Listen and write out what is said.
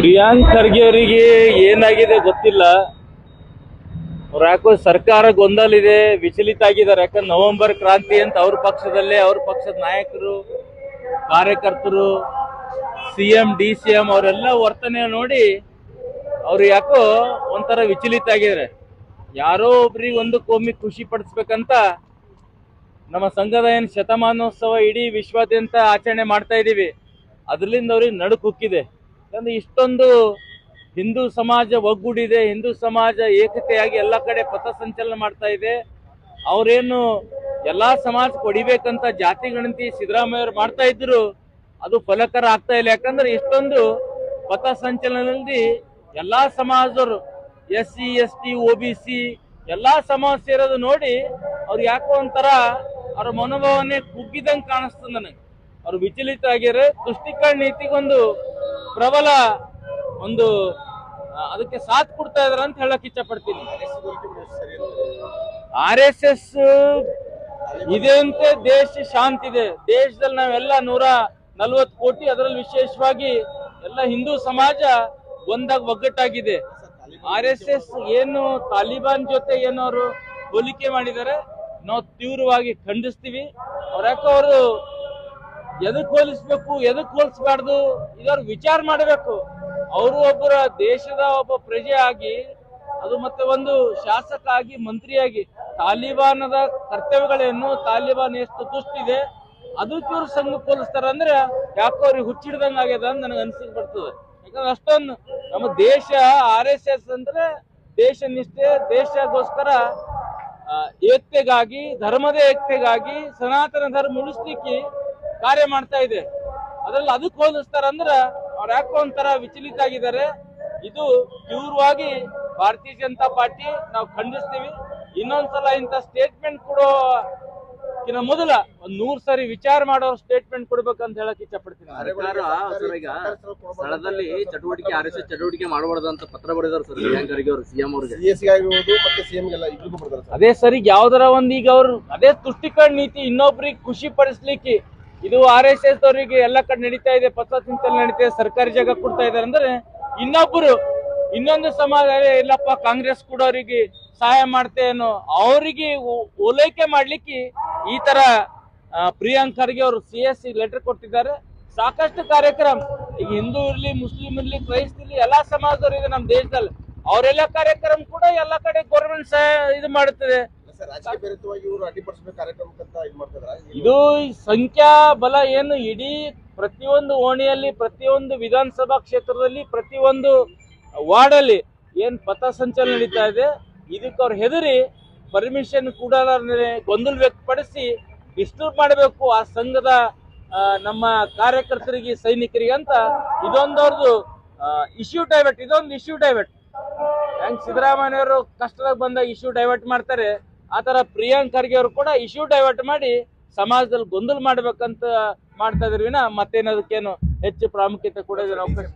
ಪ್ರಿಯಾಂಕ್ ಖರ್ಗೆ ಅವರಿಗೆ ಏನಾಗಿದೆ ಗೊತ್ತಿಲ್ಲ. ಅವ್ರು ಯಾಕೋ ಸರ್ಕಾರ ಗೊಂದಲಿದೆ, ವಿಚಲಿತ ಆಗಿದ್ದಾರೆ. ಯಾಕಂದ್ರೆ ನವೆಂಬರ್ ಕ್ರಾಂತಿ ಅಂತ ಅವ್ರ ಪಕ್ಷದಲ್ಲೇ, ಅವ್ರ ಪಕ್ಷದ ನಾಯಕರು, ಕಾರ್ಯಕರ್ತರು, C M, D C M ಅವರೆಲ್ಲ ವರ್ತನೆ ನೋಡಿ ಅವ್ರು ಯಾಕೋ ಒಂಥರ ವಿಚಲಿತ ಆಗಿದ್ದಾರೆ. ಯಾರೋ ಒಬ್ರಿಗೆ ಒಂದು ಕೋಮಿ ಖುಷಿ ಪಡಿಸ್ಬೇಕಂತ ನಮ್ಮ ಸಂಘದ ಏನು ಶತಮಾನೋತ್ಸವ ಇಡೀ ವಿಶ್ವಾದ್ಯಂತ ಆಚರಣೆ ಮಾಡ್ತಾ ಇದ್ದೀವಿ ಅದರಿಂದ ಅವ್ರಿಗೆ ನಡುಕು ಹುಕ್ಕಿದೆ ಯಾಕಂದ್ರೆ ಇಷ್ಟೊಂದು ಹಿಂದೂ ಸಮಾಜ ಒಗ್ಗೂಡಿದೆ, ಹಿಂದೂ ಸಮಾಜ ಏಕತೆಯಾಗಿ ಎಲ್ಲ ಕಡೆ ಪಥಸಂಚಲನ ಮಾಡ್ತಾ ಇದೆ. ಅವರೇನು ಎಲ್ಲಾ ಸಮಾಜ ಕೊಡಿಬೇಕಂತ ಜಾತಿ ಗಣತಿ ಸಿದ್ದರಾಮಯ್ಯವ್ರು ಮಾಡ್ತಾ ಇದ್ರು, ಅದು ಫಲಕರ ಆಗ್ತಾ ಇಲ್ಲ. ಯಾಕಂದ್ರೆ ಇಷ್ಟೊಂದು ಪಥಸಂಚಲನದಲ್ಲಿ ಎಲ್ಲಾ ಸಮಾಜರು S C, S T O B, C, ಎಲ್ಲಾ ಸಮಾಜ ಸೇರೋದು ನೋಡಿ ಅವ್ರು ಯಾಕೋ ಒಂಥರ ಅವ್ರ ಮನೋಭಾವನೆ ಕುಗ್ಗಿದಂಗೆ ಕಾಣಿಸ್ತದೆ ನನಗೆ. ಅವ್ರು ವಿಚಲಿತ ಆಗ್ಯಾರ ತುಷ್ಟೀಕರಣ ನೀತಿಗೊಂದು ಪ್ರಬಲ ಒಂದು ಅದಕ್ಕೆ ಸಾಥ್ ಕೊಡ್ತಾ ಇದಾರೆ ಅಂತ ಹೇಳಕ್ ಇಷ್ಟಪಡ್ತೀನಿ ಆರ್ ಎಸ್ ಎಸ್ ಇದೆ ಅಂತೆ, ದೇಶ ಶಾಂತಿ ಇದೆ. ದೇಶದಲ್ಲಿ ನಾವೆಲ್ಲ ನೂರ ನಲ್ವತ್ತು ಕೋಟಿ, ಅದರಲ್ಲಿ ವಿಶೇಷವಾಗಿ ಎಲ್ಲ ಹಿಂದೂ ಸಮಾಜ ಒಂದಾಗ ಒಗ್ಗಟ್ಟಾಗಿದೆ. ಆರ್ ಎಸ್ ಎಸ್ ಏನು ತಾಲಿಬಾನ್ ಜೊತೆ ಏನು ಅವರು ಹೋಲಿಕೆ ಮಾಡಿದ್ದಾರೆ, ನಾವು ತೀವ್ರವಾಗಿ ಖಂಡಿಸ್ತೀವಿ. ಅವ್ರ ಯಾಕೋ ಅವರು ಎದಕ್ ಹೋಲಿಸ್ಬೇಕು, ಎದಕ್ ಹೋಲಿಸ್ಬಾರ್ದು ಇದ್ರ ವಿಚಾರ ಮಾಡಬೇಕು. ಅವರು ಒಬ್ಬರ ದೇಶದ ಒಬ್ಬ ಪ್ರಜೆ ಆಗಿ, ಅದು ಮತ್ತೆ ಒಂದು ಶಾಸಕ ಆಗಿ ಮಂತ್ರಿಯಾಗಿ, ತಾಲಿಬಾನದ ಕರ್ತವ್ಯಗಳೇನು, ತಾಲಿಬಾನ್ ಎಷ್ಟು ದುಷ್ಟಿದೆ ಅದಕ್ಕೆ ಇವ್ರು ಸಂಘ ಹೋಲಿಸ್ತಾರ ಅಂದ್ರೆ ಯಾಕೋ ಅವ್ರಿಗೆ ಹುಚ್ಚಿಡ್ದಂಗ ಆಗ್ಯದ ಅಂತ ನನಗೆ ಅನ್ಸಿಕ್ ಬರ್ತದೆ. ಯಾಕಂದ್ರೆ ಅಷ್ಟೊಂದು ನಮ್ಮ ದೇಶ, ಆರ್ ಎಸ್ ಎಸ್ ಅಂದ್ರೆ ದೇಶ ನಿಷ್ಠೆ ದೇಶಗೋಸ್ಕರ ಏಕತೆಗಾಗಿ, ಧರ್ಮದ ಏಕತೆಗಾಗಿ, ಸನಾತನ ಧರ್ಮ ಉಳಿಸ್ಲಿಕ್ಕೆ ಕಾರ್ಯ ಮಾಡ್ತಾ ಇದೆ. ಅದ್ರಲ್ಲಿ ಅದಕ್ಕೆ ಹೋಲಿಸ್ತಾರ ಅಂದ್ರ ಅವ್ರು ಯಾಕೋ ಒಂಥರ ವಿಚಲಿತ ಆಗಿದ್ದಾರೆ ಇದು ತೀವ್ರವಾಗಿ ಭಾರತೀಯ ಜನತಾ ಪಾರ್ಟಿ ನಾವು ಖಂಡಿಸ್ತೀವಿ. ಇನ್ನೊಂದ್ಸಲ ಇಂಥ ಸ್ಟೇಟ್ಮೆಂಟ್ ಕೊಡೋ ಇನ್ನ ಮೊದಲ ಒಂದ್ ನೂರ್ ಸರಿ ವಿಚಾರ ಮಾಡೋ ಸ್ಟೇಟ್ಮೆಂಟ್ ಕೊಡ್ಬೇಕಂತ ಹೇಳಕ್ ಇಷ್ಟಪಡ್ತೀನಿ ಪಡ್ತೀನಿ ಸರ್ ಈಗ ಸ್ಥಳದಲ್ಲಿ ಚಟುವಟಿಕೆ ಆರ್ ಎಸ್ ಎಸ್ ಚಟುವಟಿಕೆ ಮಾಡಬಾರ್ದು ಅಂತ ಪತ್ರ ಬರೆದಾರ ಸರ್ ಪ್ರಿಯಾಂಕರಿಗೆ ಅವರು ಸಿಎಂ ಅವ್ರಿಗೆ. ಅದೇ ಸರಿ ಯಾವ್ದಾರ ಒಂದ್ ಈಗ ಅವ್ರು ಅದೇ ತುಷ್ಟಿಕರಣ ನೀತಿ ಇನ್ನೊಬ್ರಿಗೆ ಖುಷಿ ಪಡಿಸ್ಲಿಕ್ಕೆ ಇದು ಆರ್ ಎಸ್ ಎಸ್ ಅವರಿಗೆ ಎಲ್ಲ ಕಡೆ ನಡೀತಾ ಇದೆ, ಪತ್ರ ಪಥಸಂಚಲನ ನಡೀತಾ ಇದೆ, ಸರ್ಕಾರಿ ಜಾಗ ಕೊಡ್ತಾ ಇದಾರೆ ಅಂದ್ರೆ ಇನ್ನೊಬ್ಬರು ಇನ್ನೊಂದು ಸಮಾಜ ಇಲ್ಲಪ್ಪ, ಕಾಂಗ್ರೆಸ್ ಕೂಡ ಅವರಿಗೆ ಸಹಾಯ ಮಾಡ್ತೇನೋ ಅವರಿಗೆ ಓಲೈಕೆ ಮಾಡ್ಲಿಕ್ಕೆ ಈ ತರ ಪ್ರಿಯಾಂಕರ್ಗೆ ಅವರು ಸಿ ಎಸ್ ಸಿ ಲೆಟರ್ ಕೊಟ್ಟಿದ್ದಾರೆ. ಸಾಕಷ್ಟು ಕಾರ್ಯಕ್ರಮ, ಈಗ ಹಿಂದೂ ಇರ್ಲಿ, ಮುಸ್ಲಿಂ ಇರ್ಲಿ, ಕ್ರೈಸ್ತ ಇರ್ಲಿ, ಎಲ್ಲಾ ಸಮಾಜದವರು ಇದೆ ನಮ್ಮ ದೇಶದಲ್ಲಿ. ಅವರೆಲ್ಲ ಕಾರ್ಯಕ್ರಮ ಕೂಡ ಎಲ್ಲ ಕಡೆ ಗೌರ್ಮೆಂಟ್ ಸಹಾಯ ಇದು ಮಾಡುತ್ತದೆ. ಇದು ಸಂಖ್ಯಾ ಬಲ ಏನು? ಇಡೀ ಪ್ರತಿಯೊಂದು ಓಣಿಯಲ್ಲಿ, ಪ್ರತಿಯೊಂದು ವಿಧಾನಸಭಾ ಕ್ಷೇತ್ರದಲ್ಲಿ, ಪ್ರತಿಯೊಂದು ವಾರ್ಡಲ್ಲಿ ಏನ್ ಪಥಸಂಚಲನ ನಡೀತಾ ಇದೆ, ಇದಕ್ಕೆ ಅವ್ರು ಹೆದರಿ ಪರ್ಮಿಷನ್ ಕೂಡ ಗೊಂದಲ ವ್ಯಕ್ತಪಡಿಸಿ ಡಿಸ್ಟರ್ಬ್ ಮಾಡಬೇಕು ಆ ಸಂಘದ ನಮ್ಮ ಕಾರ್ಯಕರ್ತರಿಗೆ, ಸೈನಿಕರಿಗೆ ಅಂತ ಇದೊಂದವ್ರದ್ದು ಇಶ್ಯೂ ಡೈವರ್ಟ್ ಇದೊಂದು ಇಶ್ಯೂ ಡೈವರ್ಟ್ ಹೆಂಗ್ ಸಿದ್ದರಾಮಯ್ಯ ಅವರು ಕಷ್ಟದಾಗ ಬಂದಾಗ ಇಶ್ಯೂ ಡೈವರ್ಟ್ ಮಾಡ್ತಾರೆ. ಆ ತರ ಪ್ರಿಯಾಂಕ್ ಖರ್ಗೆ ಅವರು ಕೂಡ ಇಶ್ಯೂ ಡೈವರ್ಟ್ ಮಾಡಿ ಸಮಾಜದಲ್ಲಿ ಗೊಂದಲ ಮಾಡ್ಬೇಕಂತ ಮಾಡ್ತಾ ಇದ್ರಿ ವಿನ ಮತ್ತೇನದಕ್ಕೇನು ಹೆಚ್ಚು ಪ್ರಾಮುಖ್ಯತೆ ಕೊಡೋದಿಲ್ಲ ಅವಕಾಶ?